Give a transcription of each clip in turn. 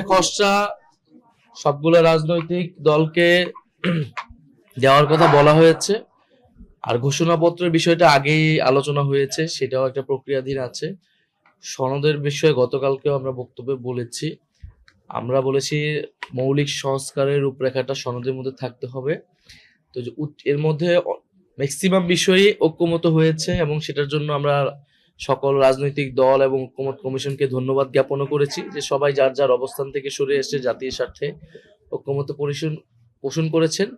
খসড়া, সবগুলো রাজনৈতিক দলকে দেওয়ার কথা বলা হয়েছে। আর ঘোষণাপত্রের বিষয়টা আগেই আলোচনা হয়েছে, সেটাও একটা প্রক্রিয়াধীন আছে। সনদের বিষয়ে গতকালকেও আমরা বক্তব্যে বলেছি। আমরা বলেছি মৌলিক সংস্কারের রূপরেখাটা সনদের মধ্যে থাকতে হবে। তো এর মধ্যে ম্যাক্সিমাম বিষয়ই ঐক্যমত হয়েছে এবং সেটার জন্য আমরা সকল রাজনৈতিক দল এবং ঐক্যমত কমিশনকে ধন্যবাদ জ্ঞাপনও করেছি যে সবাই যার যার অবস্থান থেকে সরে এসে জাতীয় স্বার্থে ঐক্যমত পরিশন পোষণ করেছেন।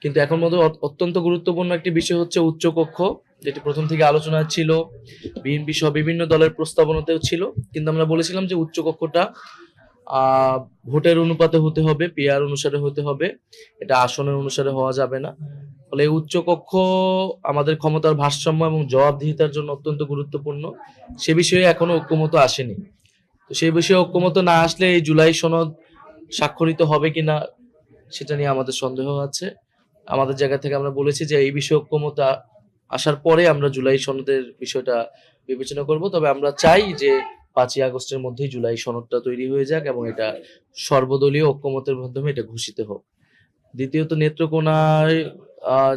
কিন্তু এখন মধ্যে অত- অত্যন্ত গুরুত্বপূর্ণ একটি বিষয় হচ্ছে উচ্চকক্ষ, যেটি প্রথম থেকে আলোচনা ছিল। বিএনপি সহ বিভিন্ন দলের প্রস্তাবনাতেও ছিল। কিন্তু আমরা বলেছিলাম যে উচ্চকক্ষটা ভোটের অনুপাতে হতে হবে পিআর অনুসারে হতে হবে। এটা আসনের অনুসারে হওয়া যাবে না। ফলে উচ্চকক্ষ আমাদের ক্ষমতার ভারসাম্য এবং জবাবদিহিতার জন্য অত্যন্ত গুরুত্বপূর্ণ। সে বিষয়ে এখনও ঐক্যমত আসেনি। তো সেই বিষয়ে ঐক্যমত না আসলে এই জুলাই সনদ স্বাক্ষরিত হবে কিনা, সেটা নিয়ে আমাদের সন্দেহ আছে। আমাদের জায়গা থেকে আমরা বলেছি যে এই বিষয়ে ঐক্যমত আসার পরে আমরা জুলাই সনদের বিষয়টা বিবেচনা করব। তবে আমরা চাই যে পাঁচই আগস্টের মধ্যেই জুলাই সনদটা তৈরি হয়ে যাক এবং এটা সর্বদলীয় ঐক্যমতের মাধ্যমে এটা ঘোষিত হোক। দ্বিতীয়ত নেত্রকোনায়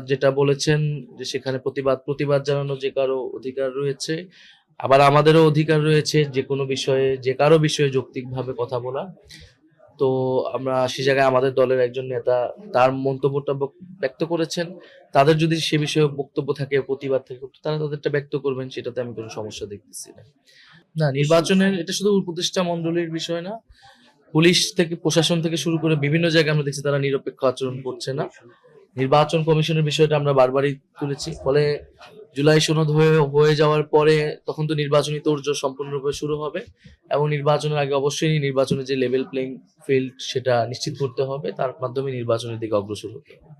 যেটা বলেছেন যে সেখানে প্রতিবাদ প্রতিবাদ জানানো যে কারও অধিকার রয়েছে, আবার আমাদেরও অধিকার রয়েছে যে কোনো বিষয়ে, যে কারও বিষয়ে যৌক্তিকভাবে কথা বলা। তো আমরা সে জায়গায় আমাদের দলের একজন নেতা তার মন্তব্যটা ব্যক্ত করেছেন। তাদের যদি সে বিষয়ে বক্তব্য থাকে, প্রতিবাদ থাকে তারা তাদেরটা ব্যক্ত করবেন, সেটাতে আমি কোনো সমস্যা দেখতেছি না। না, নির্বাচনের, এটা শুধু উপদেষ্টা মন্ডলীর বিষয় না, পুলিশ থেকে, প্রশাসন থেকে শুরু করে বিভিন্ন জায়গায় আমরা দেখছি তারা নিরপেক্ষ আচরণ করছে না। নির্বাচন কমিশনের বিষয়টা আমরা বারবারই তুলেছি, ফলে জুলাই সনদ হয়ে হয়ে যাওয়ার পরে তখন তো নির্বাচনী তোড়জোড় সম্পূর্ণরূপে শুরু হবে এবং নির্বাচনের আগে অবশ্যই নির্বাচনের যে লেভেল প্লেইং ফিল্ড সেটা নিশ্চিত করতে হবে, তার মাধ্যমে নির্বাচনের দিকে অগ্রসর হতে হবে।